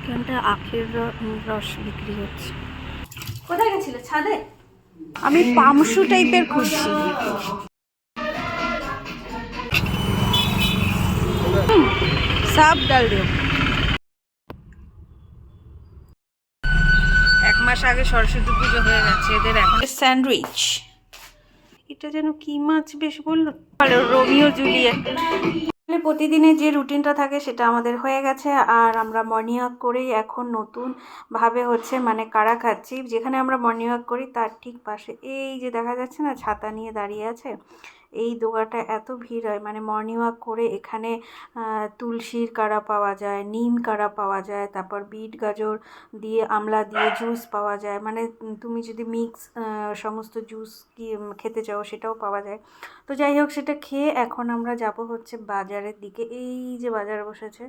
এখানটা আখের রস বিক্রি হচ্ছে। কোথায় গেছিলে? ছাদে? আমি পামসু টাইপের খুঁজছি সাব ডাল দিও এক মাস আগে সরস্বতী পুজো হয়ে গেছে এদের এখন স্যান্ডউইচ। এটা যেন কি মাছ বেশ বলল। Romeo Juliet. প্রতিদিনের যে রুটিনটা থাকে সেটা আমাদের হয়ে গেছে। আর আমরা মর্নিং ওয়াক করেই এখন নতুন ভাবে হচ্ছে মানে কারা খাচ্ছি। যেখানে আমরা মর্নিং ওয়াক করি তার ঠিক পাশে এই যে দেখা যাচ্ছে না, ছাতা নিয়ে দাঁড়িয়ে আছে। এই দোকানটা এত ভিড় হয়। মানে মর্নিং ওয়াক করে এখানে তুলসীর কাড়া পাওয়া যায়, নিম কাড়া পাওয়া যায়, তারপর বিট গাজর দিয়ে, আমলা দিয়ে জুস পাওয়া যায়। মানে তুমি যদি মিক্স সমস্ত জুস কি খেতে চাও সেটাও পাওয়া যায়। তো যাই হোক, সেটা খেয়ে এখন আমরা যাব হচ্ছে বাজারের দিকে। এই যে বাজার বসেছে,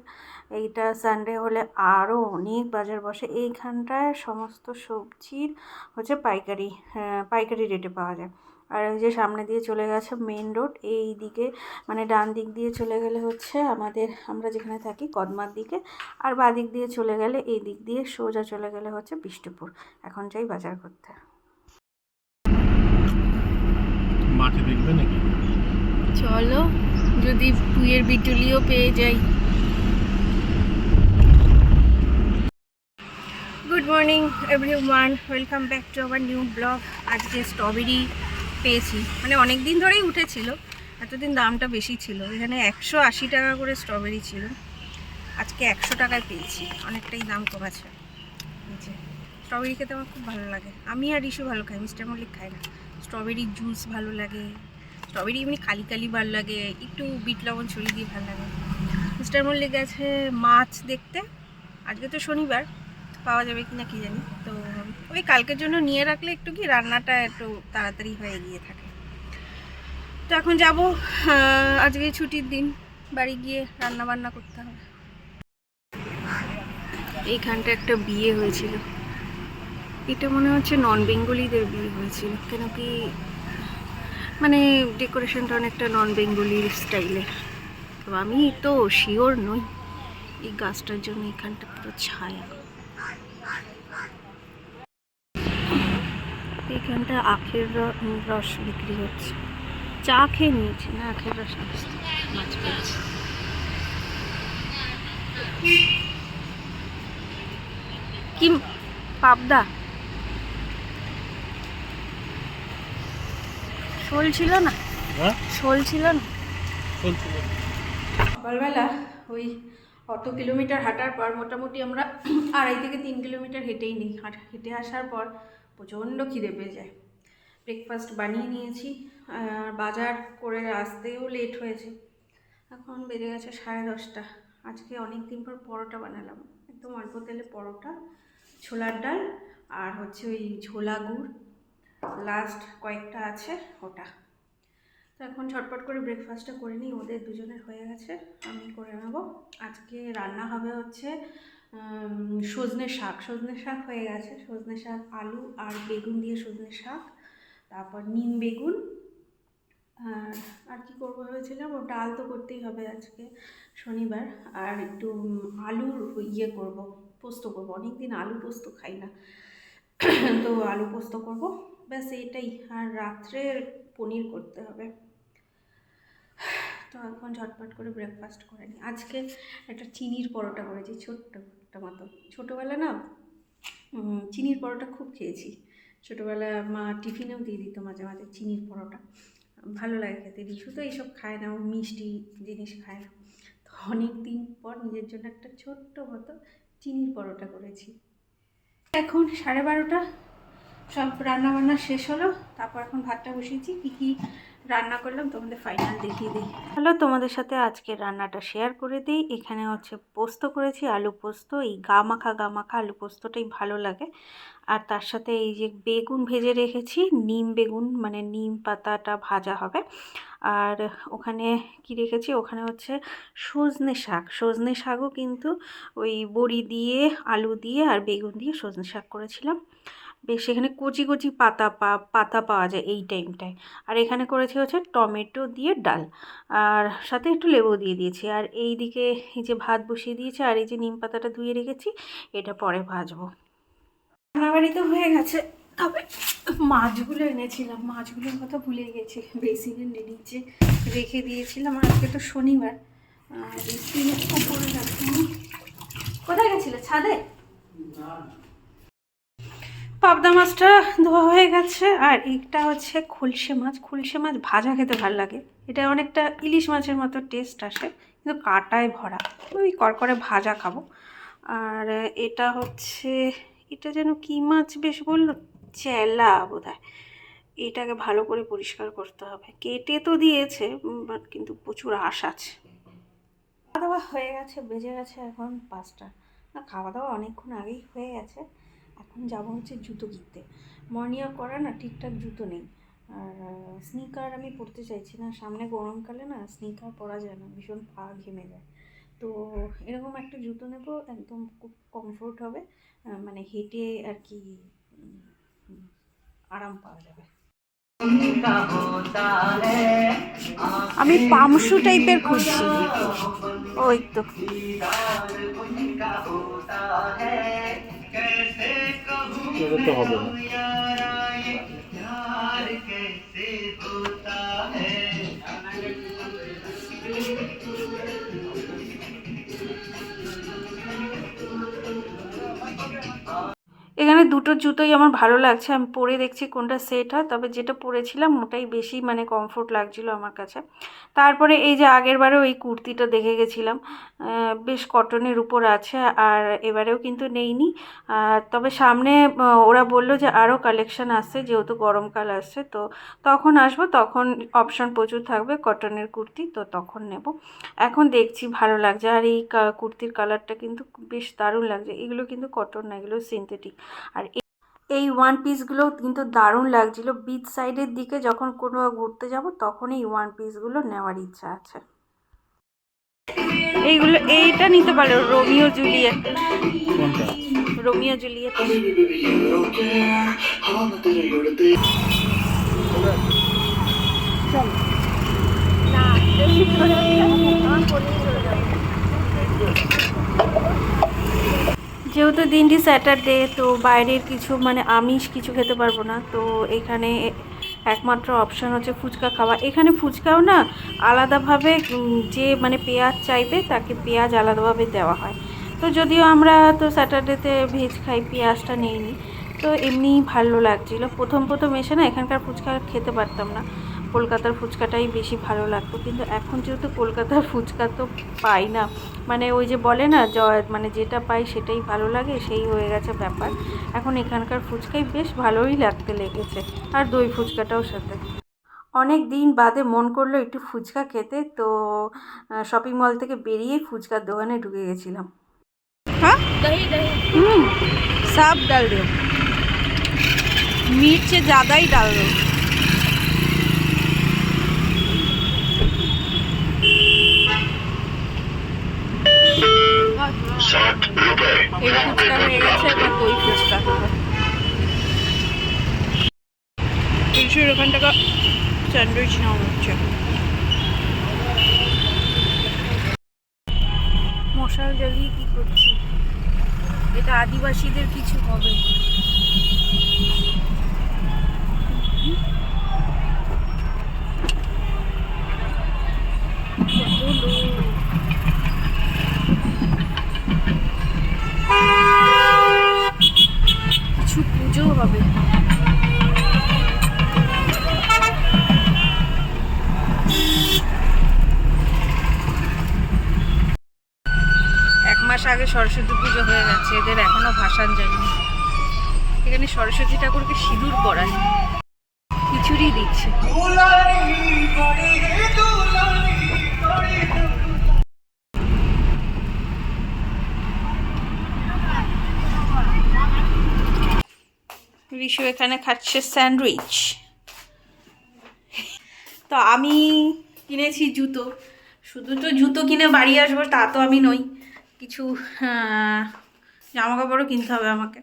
এইটা সানডে হলে আরও অনেক বাজার বসে। এইখানটায় সমস্ত সবজির হচ্ছে পাইকারি পাইকারি রেটে পাওয়া যায়। আর ওই যে সামনে দিয়ে চলে গেছে মেন রোড এই দিকে মানে ডান দিক দিয়ে চলে গেলে হচ্ছে আমাদের আমরা যেখানে থাকি কদমার দিকে আর বাঁ দিক দিয়ে চলে গেলে এই দিক দিয়ে সোজা চলে গেলে হচ্ছে বিষ্ণুপুর। এখন যাই বাজার করতে। মাঠে দেখবে নাকি? চলো যদি পুয়ের বিটুলিও পেয়ে যাই। Good morning everyone welcome back to our new blog আজকে স্ট্রবেরি পেয়েছি। মানে অনেক দিন ধরেই উঠেছিল। এতদিন দামটা বেশি ছিল। এখানে একশো আশি টাকা করে স্ট্রবেরি ছিল। আজকে একশো টাকায় পেয়েছি। অনেকটাই দাম কমেছে। স্ট্রবেরি খেতে আমার খুব ভালো লাগে। আমি আর ইস্যু ভালো খাই মিস্টার মল্লিক খাই না। স্ট্রবেরি জুস ভালো লাগে। স্ট্রবেরি এমনি কালি কালি ভালো লাগে। একটু বিট লবণ ছড়িয়ে দিয়ে ভালো লাগে। মিস্টার মল্লিক গেছে মাছ দেখতে। আজকে তো শনিবার। পাওয়া যাবে কি না কি জানি। তো ওই কালকের জন্য নিয়ে রাখলে একটু কি রান্নাটা একটু তাড়াতাড়ি হয়ে গিয়ে থাকে। তো এখন যাব আজকে ছুটির দিন, বাড়ি গিয়ে রান্না বান্না করতে হবে। এইখানটা একটা বিয়ে হয়েছিল। এটা মনে হচ্ছে নন বেঙ্গলিদের বিয়ে হয়েছিল। কেন কি মানে ডেকোরেশনটা অনেকটা নন বেঙ্গলির স্টাইলের তো আমি তো শিওর নই, এই গাছটার জন্য এখানটা পুরো ছায়া। এখানটা আখের রস বিক্রি হচ্ছে। চা খেয়ে নিয়েছি। না আখের রস মাছ পেয়েছি। কি পাবদা? শোল ছিল না? হ্যাঁ? শোল ছিল না? সকালবেলা ওই অত কিলোমিটার হাঁটার পর মোটামুটি আমরা আড়াই থেকে তিন কিলোমিটার হেঁটেই নিই। হেঁটে আসার পর প্রচণ্ড খিদে পেয়ে যায়। ব্রেকফাস্ট বানিয়ে নিয়েছি, আর বাজার করে আসতেও লেট হয়েছে। এখন বেজে গেছে সাড়ে দশটা। আজকে অনেক দিন পর পরোটা বানালাম। একদম অল্প তেলে পরোটা, ছোলার ডাল, আর হচ্ছে ওই ঝোলা গুড়। লাস্ট কয়েকটা আছে ওটা। তো এখন ঝটপট করে ব্রেকফাস্টটা করে নিই, ওদের দুজনের হয়ে গেছে, আমি করে নেব। আজকে রান্না হবে হচ্ছে সজনে শাক। সজনে শাক হয়ে গেছে। সজনে শাক, আলু আর বেগুন দিয়ে সজনে শাক। তারপর নিম বেগুন। আর আর কি করব ভেবেছিলাম? ও ডাল তো করতেই হবে আজকে শনিবার। আর একটু আলুর ইয়ে করব, পোস্ত করব। অনেক দিন আলু পোস্ত খাই না। তো আলু পোস্ত করব। ব্যাস এটাই। আর রাত্রে পনির করতে হবে। তো এখন ঝটপট করে ব্রেকফাস্ট করে নিই আজকে একটা চিনির পরোটা করেছি, ছোট্ট একটা মতো। ছোটোবেলা না চিনির পরোটা খুব খেয়েছি। ছোটোবেলা মা টিফিনেও দিয়ে দিত মাঝে মাঝে চিনির পরোটা। ভালো লাগে খেতে। রিশু তো এইসব খায় না, ও মিষ্টি জিনিস খায় না। তো অনেক দিন পর নিজের জন্য একটা ছোট্ট মতো চিনির পরোটা করেছি। এখন সাড়ে বারোটা। সব রান্না বান্না শেষ হলো। তারপর এখন ভাতটা বসিয়েছি। কী কী রান্না করলাম, তোমাদের ফাইনাল দেখিয়ে দিই। হ্যালো তোমাদের সাথে আজকে রান্নাটা শেয়ার করে দিই। এখানে হচ্ছে পোস্ত করেছি, আলু পোস্ত। এই গা মাখা গা মাখা আলু পোস্তটাই ভালো লাগে। আর তার সাথে এই যে বেগুন ভেজে রেখেছি, নিম বেগুন মানে নিম পাতাটা ভাজা হবে। আর ওখানে কি রেখেছি? ওখানে হচ্ছে সজনে শাক। সজনে শাকও কিন্তু ওই বড়ি দিয়ে, আলু দিয়ে আর বেগুন দিয়ে সজনে শাক করেছিলাম। বেশ, এখানে কচি কচি পাতা পা, পাতা পাওয়া যায় এই টাইমটায়। আর এখানে করেছি হচ্ছে টমেটো দিয়ে ডাল। আর সাথে একটু লেবু দিয়ে দিয়েছি। আর এই দিকে এই যে ভাত বসিয়ে দিয়েছি আর এই যে নিম পাতাটা ধুয়ে রেখেছি, এটা পরে ভাজবো। রান্নাবাড়ি তো হয়ে গেছে। তবে মাছগুলো এনেছিলাম। মাছগুলোর কথা ভুলে গেছি। বেসিনের নিচে রেখে দিয়েছিলাম। আজকে তো শনিবার। কোথায় গেছিলে? ছাদে? পাবদা মাছটা ধোয়া হয়ে গেছে, আর এটা হচ্ছে খুলশে মাছ। খুলশে মাছ ভাজা খেতে ভালো লাগে। এটা অনেকটা ইলিশ মাছের মতো টেস্ট আসে, কিন্তু কাটায় ভরা। ওই করকরে ভাজা খাব। আর এটা হচ্ছে, এটা যেন কী মাছ বেশ বলল? চেলা বোধ এটাকে ভালো করে পরিষ্কার করতে হবে। কেটে তো দিয়েছে, বাট কিন্তু প্রচুর আশ আছে। খাওয়া দাওয়া হয়ে গেছে, বেজে গেছে এখন পাঁচটা। না, খাওয়া দাওয়া অনেকক্ষণ আগেই হয়ে গেছে। এখন যাব হচ্ছে জুতো কিনতে। মর্নিং ওয়াক করা না ঠিকঠাক জুতো নেই। আর স্নিকার আমি পরতে চাইছি না। সামনে গরমকালে না স্নিকার পরা যায় না ভীষণ পা ঘেমে যায়। তো এরকম একটা জুতো নেব একদম খুব কমফোর্ট হবে। মানে হেঁটে আর কি আরাম পাওয়া যাবে। আমি পামসু টাইপের খুঁজছি। ওই তো। এটা তো হবে না। এখানে দুটো জুতোই আমার ভালো লাগছে। আমি পরে দেখছি কোনটা সেট হয়, তবে যেটা পরেছিলাম ওটাই বেশি মানে কমফোর্ট লাগছিল আমার কাছে। তারপরে এই যে আগের বারেও এই কুর্তিটা দেখে গেছিলাম বেশ কটনের উপর আছে আর এবারেও কিন্তু নেইনি। তবে সামনে ওরা বলল যে আরও কালেকশান আসছে, যেহেতু গরমকাল আসছে, তো তখন আসব, তখন অপশন প্রচুর থাকবে কটনের কুর্তি, তো তখন নেব। এখন দেখছি ভালো লাগছে। আর এই কুর্তির কালারটা কিন্তু বেশ দারুণ লাগছে। এগুলো কিন্তু কটন না, এগুলো সিনথেটিক আর এই- ওয়ান পিসগুলো কিন্তু দারুণ লাগছিল। বিচ সাইডের দিকে যখন কোনো ঘুরতে যাব তখন এই ওয়ান পিসগুলো নেওয়ার ইচ্ছা আছে। এইগুলো এইটা নিতে পারো রোমিও জুলিয়েট রোমিও জুলিয়েট না বেশি করে আমার পরেই চলে যাবে যেহেতু দিনটি স্যাটারডে, তো বাইরের কিছু মানে আমিষ কিছু খেতে পারব না। তো এখানে একমাত্র অপশান হচ্ছে ফুচকা খাওয়া। এখানে ফুচকাও না আলাদাভাবে যে মানে পেঁয়াজ চাইবে তাকে পেঁয়াজ আলাদাভাবে দেওয়া হয়। তো যদিও আমরা তো স্যাটারডেতে ভেজ খাই, পেঁয়াজটা নেইনি। তো এমনিই ভালো লাগছিল। প্রথম প্রথম এসে না এখানকার ফুচকা খেতে পারতাম না। কলকাতার ফুচকাটাই বেশি ভালো লাগতো কিন্তু এখন যেহেতু কলকাতার ফুচকা তো পাই না মানে ওই যে বলে না জ- মানে যেটা পাই সেটাই ভালো লাগে সেই হয়ে গেছে ব্যাপার এখন এখানকার ফুচকাই বেশ ভালোই লাগতে লেগেছে আর দই ফুচকাটাও সাথে অনেক দিন বাদে মন করলো একটু ফুচকা খেতে তো শপিং মল থেকে বেরিয়ে ফুচকার দোকানে ঢুকে গেছিলাম হ্যাঁ दही दही हम्म सब डाल दो मिर्च ज़्यादा ही डाल दो এই ফুচকা হয়ে এবার দই ফুচকা তিনশোর ওখান থেকে মশাল জ্বালিয়ে কি করছি? এটা আদিবাসীদের কিছু হবে। সরস্বতী পুজো হয়ে গেছে, এদের এখনও ভাসান যায়নি। এখানে সরস্বতী ঠাকুরকে সিঁদুর পরায় খিচুড়ি দিচ্ছে। ঋষু এখানে খাচ্ছে স্যান্ডউইচ। তো আমি কিনেছি জুতো। শুধু তো জুতো কিনে বাড়ি আসব, তা তো আমি নই। কিছু জামা কাপড়ও কিনতে হবে আমাকে।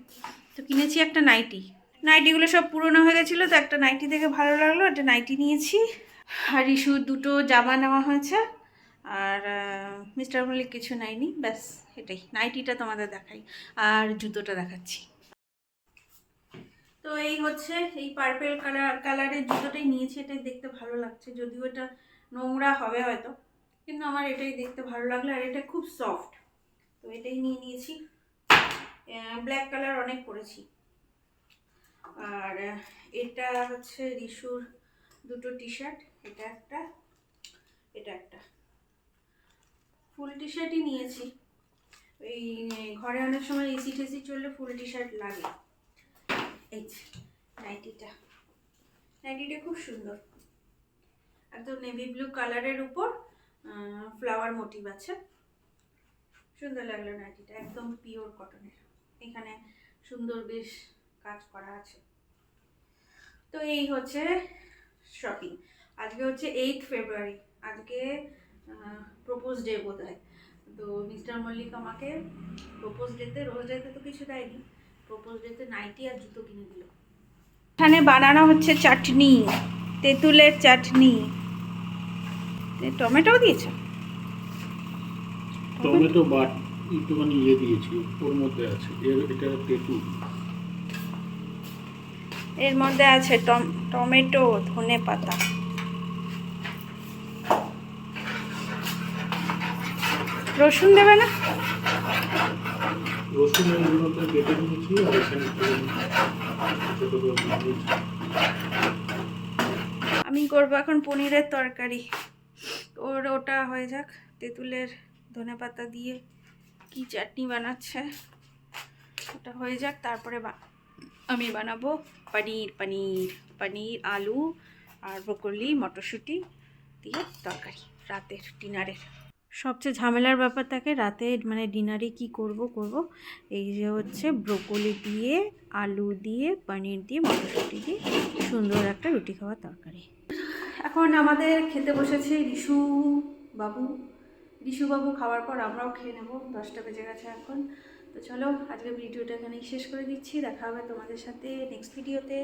তো কিনেছি একটা নাইটি। নাইটিগুলো সব পুরনো হয়ে গেছিল, তো একটা নাইটি দেখে ভালো লাগল, একটা নাইটি নিয়েছি। আর ইস্যু দুটো জামা নেওয়া হয়েছে, আর মিস্টার মল্লিক কিছু নেয়নি, ব্যাস এটাই। নাইটিটা তোমাদের দেখাই, আর জুতোটা দেখাচ্ছি। তো এই হচ্ছে, এই পার্পেল কালার কালারের জুতোটাই নিয়েছি, এটাই দেখতে ভালো লাগছে। যদিও এটা নোংরা হবে হয়তো, কিন্তু আমার এটাই দেখতে ভালো লাগল, আর এটা খুব সফট এটাই নিয়ে নিয়েছি। ব্ল্যাক কালার অনেক পরেছি। আর এটা হচ্ছে রিশুর দুটো টি শার্ট এটা একটা এটা একটা। ফুল টি শার্টই নিয়েছি। এই, ঘরে অনেক সময় এসি টেসি চললে ফুল টি শার্ট লাগে। এই নাইটিটা নাইটিটা খুব সুন্দর। একদম নেভি ব্লু কালারের উপর ফ্লাওয়ার মোটিভ আছে। সুন্দর লাগল নাইটিটা, একদম পিওর কটনের এখানে সুন্দর বেশ কাজ করা আছে। তো এই হচ্ছে শপিং আজকে হচ্ছে এইট ফেব্রুয়ারি আজকে প্রপোজ ডে বোধ হয় তো মিস্টার মল্লিক আমাকে প্রপোজ ডেতে রোজ ডেতে তো কিছু দেয়নি প্রপোজ ডেতে নাইটি আর জুতো কিনে দিল। এখানে বানানো হচ্ছে চাটনি, তেঁতুলের চাটনি। টমেটো দিয়েছ? টমেটো বাট একটুখানি ইয়ে দিয়েছি ওর মধ্যে আছে। এর এটা তেঁতুল। এর মধ্যে আছে টম- টমেটো ধনে পাতা। রসুন দেবে না? রসুন এর মধ্যে কেটে নিয়েছি আর এখানে একটুখানি ছোটো করে আমি করব এখন পনিরের তরকারি। ওর ওটা হয়ে যাক তেঁতুলের ধনে পাতা দিয়ে কি চাটনি বানাচ্ছে? ওটা হয়ে যাক, তারপরে আমি বানাবো পনির পনির পনির, আলু আর ব্রকলি, মটরশুঁটি দিয়ে তরকারি, রাতের ডিনারের। সবচেয়ে ঝামেলার ব্যাপার থাকে, রাতে মানে ডিনারে কি করব করব? এই যে হচ্ছে ব্রোকলি দিয়ে, আলু দিয়ে, পনির দিয়ে, মটরশুঁটি দিয়ে সুন্দর একটা রুটি খাওয়ার তরকারি। এখন আমাদের খেতে বসেছে রিশু বাবু। রিশু বাবু খাওয়ার পর আমরাও খেয়ে নেব। দশটা বেজে গেছে এখন। তো চলো আজকে ভিডিওটা এখানেই শেষ করে দিচ্ছি। দেখা হবে তোমাদের সাথে নেক্সট ভিডিওতে